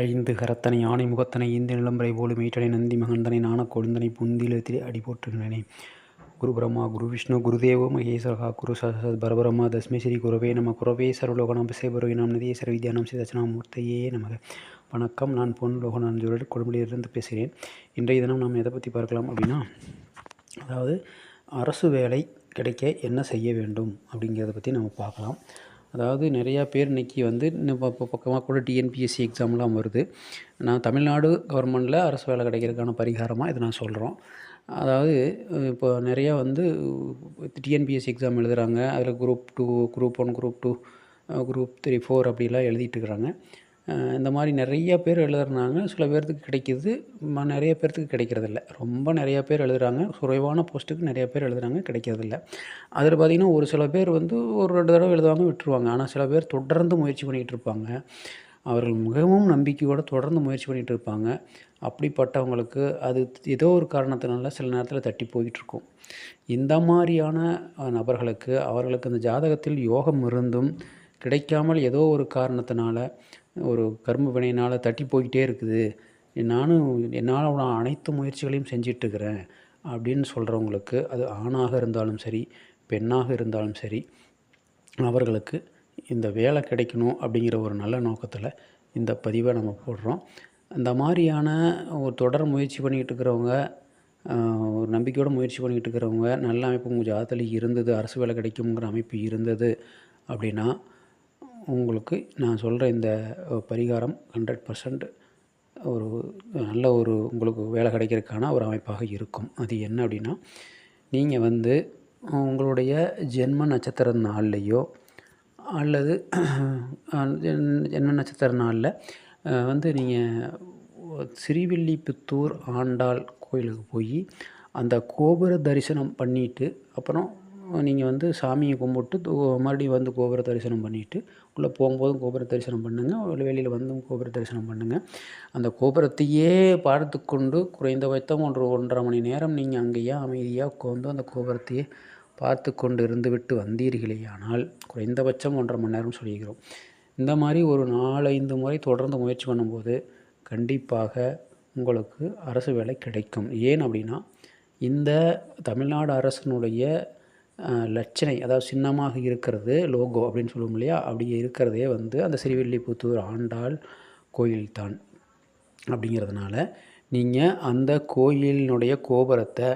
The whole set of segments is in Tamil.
ஐந்து கரத்தனை யானை முகத்தனை இந்த நிலம்பரை போலும் ஈற்றனை நந்தி மகந்தனை நாணக் கொழுந்தனை புந்திலத்திலே அடி போற்றுகின்றனே. குரு பிரம்மா குரு விஷ்ணு குருதேவோ மகேஸ்வரகா குரு சசத் பரபரமா தஸ்மை ஸ்ரீ குருவே நம குரவே சர்வலோகநாம் பிசேபருவை நாம் நிதிய சர்வித்யானம் சிதச்சனாமூர்த்தையே நமக. வணக்கம் நான் பொன் லோகநாதன் ஜோரல் கொடுமுடியிலிருந்து பேசுகிறேன். இன்றைய தினம் நாம் எதை பற்றி பார்க்கலாம் அப்படின்னா அதாவது அரசு வேலை கிடைக்க என்ன செய்ய வேண்டும் அப்படிங்கிறத பற்றி நம்ம பார்க்கலாம். அதாவது நிறையா பேர் இன்றைக்கி வந்து இன்னும் இப்போ பக்கமாக கூட டிஎன்பிஎஸ்சி எக்ஸாம்லாம் வருது. நான் தமிழ்நாடு கவர்மெண்ட்டில் அரசு வேலை கிடைக்கிறதுக்கான பரிகாரமாக இதை நான் சொல்கிறோம் அதாவது இப்போ நிறையா வந்து டிஎன்பிஎஸ்சி எக்ஸாம் எழுதுகிறாங்க அதில் group two group one group two group three four அப்படிலாம் எழுதிட்டுருக்குறாங்க இந்த மாதிரி நிறைய பேர் எழுதுறாங்க. சில பேர்த்துக்கு கிடைக்கிது. நிறைய பேர்த்துக்கு கிடைக்கிறதில்ல. ரொம்ப நிறையா பேர் எழுதுகிறாங்க குறைவான போஸ்ட்டுக்கு நிறைய பேர் எழுதுகிறாங்க கிடைக்கிறதில்ல. அதில் பார்த்திங்கன்னா ஒரு சில பேர் வந்து ஒரு ரெண்டு தடவை எழுதுவாங்க விட்டுருவாங்க. ஆனால் சில பேர் தொடர்ந்து முயற்சி பண்ணிகிட்டு இருப்பாங்க. அவர்கள் மிகவும் நம்பிக்கையோடு தொடர்ந்து முயற்சி பண்ணிகிட்டு இருப்பாங்க. அப்படிப்பட்டவங்களுக்கு அது ஏதோ ஒரு காரணத்தினால சில நேரத்தில் தட்டி போயிட்டுருக்கும் இந்த மாதிரியான நபர்களுக்கு அவர்களுக்கு அந்த ஜாதகத்தில் யோகம் இருந்தும் கிடைக்காமல் ஏதோ ஒரு காரணத்தினால ஒரு கர்ம வினையினால் தட்டி போய்கிட்டே இருக்குது. நானும் என்னால் நான் அனைத்து முயற்சிகளையும் செஞ்சிட்ருக்கிறேன் அப்படின்னு சொல்கிறவங்களுக்கு அது ஆணாக இருந்தாலும் சரி பெண்ணாக இருந்தாலும் சரி அவர்களுக்கு இந்த வேலை கிடைக்கணும் அப்படிங்கிற ஒரு நல்ல நோக்கத்தில் இந்த பதிவை நம்ம போடுறோம். இந்த மாதிரியான ஒரு தொடர் முயற்சி பண்ணிக்கிட்டு இருக்கிறவங்க ஒரு நம்பிக்கையோடு முயற்சி பண்ணிக்கிட்டு இருக்கிறவங்க நல்ல அமைப்பு உங்கள் ஜாதத்தில் இருந்தது அரசு வேலை கிடைக்குங்கிற அமைப்பு இருந்தது அப்படின்னா உங்களுக்கு நான் சொல்கிற இந்த பரிகாரம் ஹண்ட்ரட் பர்சன்ட் ஒரு நல்ல ஒரு உங்களுக்கு வேலை கிடைக்கிறதுக்கான ஒரு அமைப்பாக இருக்கும். அது என்ன அப்படின்னா நீங்கள் வந்து உங்களுடைய ஜென்ம நட்சத்திர நாள்லேயோ அல்லது ஜென்ம நட்சத்திர நாளில் வந்து நீங்கள் ஸ்ரீவில்லிபுத்தூர் ஆண்டாள் கோயிலுக்கு போய் அந்த கோபுர தரிசனம் பண்ணிவிட்டு அப்புறம் நீங்கள் வந்து சாமியை கும்பிட்டு மறுபடியும் வந்து கோபுர தரிசனம் பண்ணிவிட்டு உள்ளே போகும்போதும் கோபுர தரிசனம் பண்ணுங்கள் வெளியில் வந்தும் கோபுர தரிசனம் பண்ணுங்கள் அந்த கோபுரத்தையே பார்த்து கொண்டு குறைந்தபட்சம் ஒன்று ஒன்றரை மணி நேரம் நீங்கள் அங்கேயே அமைதியாக உட்காந்து அந்த கோபுரத்தையே பார்த்து கொண்டு இருந்துவிட்டு வந்தீர்களே ஆனால் குறைந்தபட்சம் ஒன்றரை மணி நேரம் சொல்லிக்கிறோம் இந்த மாதிரி ஒரு நாலஞ்சு முறை தொடர்ந்து முயற்சி பண்ணும்போது கண்டிப்பாக உங்களுக்கு அரசு வேலை கிடைக்கும். ஏன் அப்படின்னா இந்த தமிழ்நாடு அரசினுடைய லட்சணை அதாவது சின்னமாக இருக்கிறது லோகோ அப்படின்னு சொல்லுவோம் இல்லையா? அப்படி இருக்கிறதே வந்து அந்த ஸ்ரீவில்லிபுத்தூர் ஆண்டாள் கோயில் தான் அப்படிங்கிறதுனால நீங்கள் அந்த கோயிலினுடைய கோபுரத்தை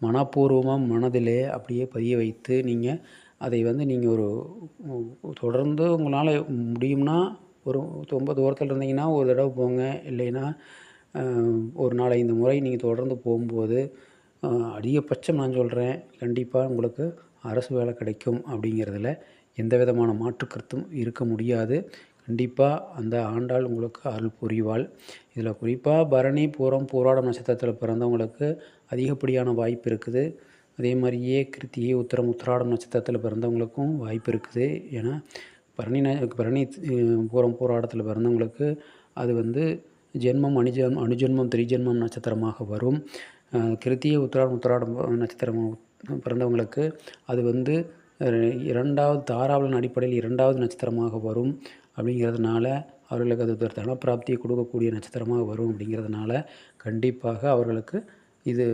மனப்பூர்வமாக மனதிலே அப்படியே பதிய வைத்து நீங்கள் அதை வந்து நீங்கள் ஒரு தொடர்ந்து உங்களால் முடியும்னா ஒரு ரொம்ப தூரத்தில் இருந்தீங்கன்னா ஒரு தடவை போங்க. இல்லைன்னா ஒரு நாலஞ்சு முறை நீங்கள் தொடர்ந்து போகும்போது அதிகபட்சம் நான் சொல்கிறேன் கண்டிப்பாக உங்களுக்கு அரசு வேலை கிடைக்கும் அப்படிங்கிறதுல எந்த விதமான மாற்று கருத்தும் இருக்க முடியாது. கண்டிப்பாக அந்த ஆண்டாள் உங்களுக்கு அருள் புரிவாள். இதில் குறிப்பாக பரணி பூரம் போராடம் நட்சத்திரத்தில் பிறந்தவங்களுக்கு அதிகப்படியான வாய்ப்பு இருக்குது. அதே மாதிரியே கிருத்திகை உத்திரம் உத்திராடம் நட்சத்திரத்தில் பிறந்தவங்களுக்கும் வாய்ப்பு இருக்குது. ஏன்னா பரணி ந பரணி பூரம் போராடத்தில் பிறந்தவங்களுக்கு அது வந்து ஜென்மம் அணுஜன் அணுஜென்மம் திரிஜென்மம் நட்சத்திரமாக வரும். கிருத்திகை உத்திராடம் உத்திராடம் நட்சத்திரம் பிறந்தவங்களுக்கு அது வந்து இரண்டாவது தாராவளின் அடிப்படையில் இரண்டாவது நட்சத்திரமாக வரும் அப்படிங்கிறதுனால அவர்களுக்கு அது ஒரு தனப்பிராப்தியை கொடுக்கக்கூடிய நட்சத்திரமாக வரும் அப்படிங்கிறதுனால கண்டிப்பாக அவர்களுக்கு இது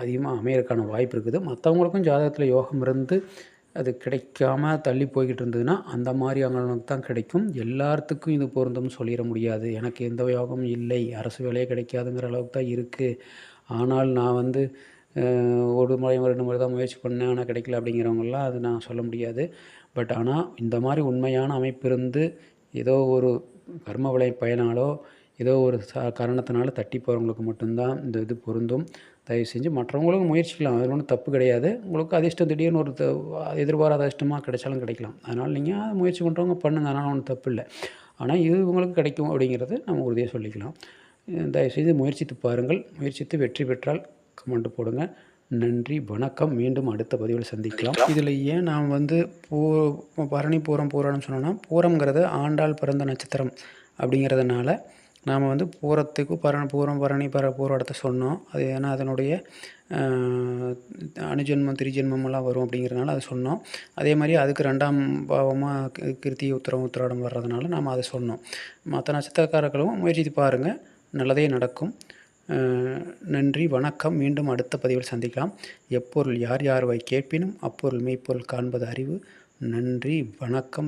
அதிகமாக அமையறதுக்கான வாய்ப்பு இருக்குது. மற்றவங்களுக்கும் ஜாதகத்தில் யோகம் இருந்து அது கிடைக்காம தள்ளி போய்கிட்டு இருந்ததுன்னா அந்த மாதிரி அவங்களுக்கு தான் கிடைக்கும். எல்லாத்துக்கும் இது பொருந்தும்னு சொல்லிட முடியாது. எனக்கு எந்த யோகமும் இல்லை. அரசு வேலையே கிடைக்காதுங்கிற அளவுக்கு தான் இருக்குது ஆனால் நான் வந்து ஒரு முறை ரெண்டு முறை தான் முயற்சி பண்ணேன். ஆனால் கிடைக்கல அப்படிங்கிறவங்களாம் அது நான் சொல்ல முடியாது. பட் ஆனால் இந்த மாதிரி உண்மையான அமைப்பு இருந்து ஏதோ ஒரு கர்ம விளை பயனாலோ ஏதோ ஒரு ச காரணத்தினால தட்டி போகிறவங்களுக்கு மட்டும்தான் இந்த இது பொருந்தும். தயவு செஞ்சு மற்றவங்களுக்கும் முயற்சிக்கலாம். அது ஒன்றும் தப்பு கிடையாது. உங்களுக்கு அதிர்ஷ்டம் திடீர்னு ஒரு எதிர்பாராத அதிர்ஷ்டமாக கிடைச்சாலும் கிடைக்கலாம். அதனால் நீங்கள் முயற்சி பண்ணுறவங்க பண்ணுங்கள் அதனால் ஒன்றும் தப்பு இல்லை. ஆனால் இது உங்களுக்கு கிடைக்கும் அப்படிங்கிறது நம்ம உறுதியாக சொல்லிக்கலாம். தயவுசெய்து முயற்சித்து பாருங்கள். முயற்சித்து வெற்றி பெற்றால் கமெண்ட் போடுங்க. நன்றி வணக்கம். மீண்டும் அடுத்த பதிவில் சந்திக்கலாம். இதில் ஏன் நான் வந்து பூ பரணி பூரம் பூராடம் சொன்னேன்னா பூரம்ங்கிறது ஆண்டாள் பிறந்த நட்சத்திரம் அப்படிங்கிறதுனால நாம் வந்து பூரத்துக்கு பரண பூரம் பரணி பர பூரோடத்தை சொன்னோம். அது ஏன்னா அதனுடைய அணுஜென்மம் திரிஜென்மமெல்லாம் வரும் அப்படிங்கிறதுனால அதை சொன்னோம். அதே மாதிரி அதுக்கு ரெண்டாம் பாவமாக கிருத்தி உத்திரம் உத்திராடம் வர்றதுனால நாம் அதை சொன்னோம். மற்ற நட்சத்திரக்காரர்களும் முயற்சித்து பாருங்கள் நல்லதே நடக்கும். நன்றி வணக்கம். மீண்டும் அடுத்த பதிவில் சந்திக்கலாம். எப்பொருள் யார் யார்வை கேட்பினும் அப்பொருள் மெய்ப்பொருள் காண்பது அறிவு. நன்றி வணக்கம்.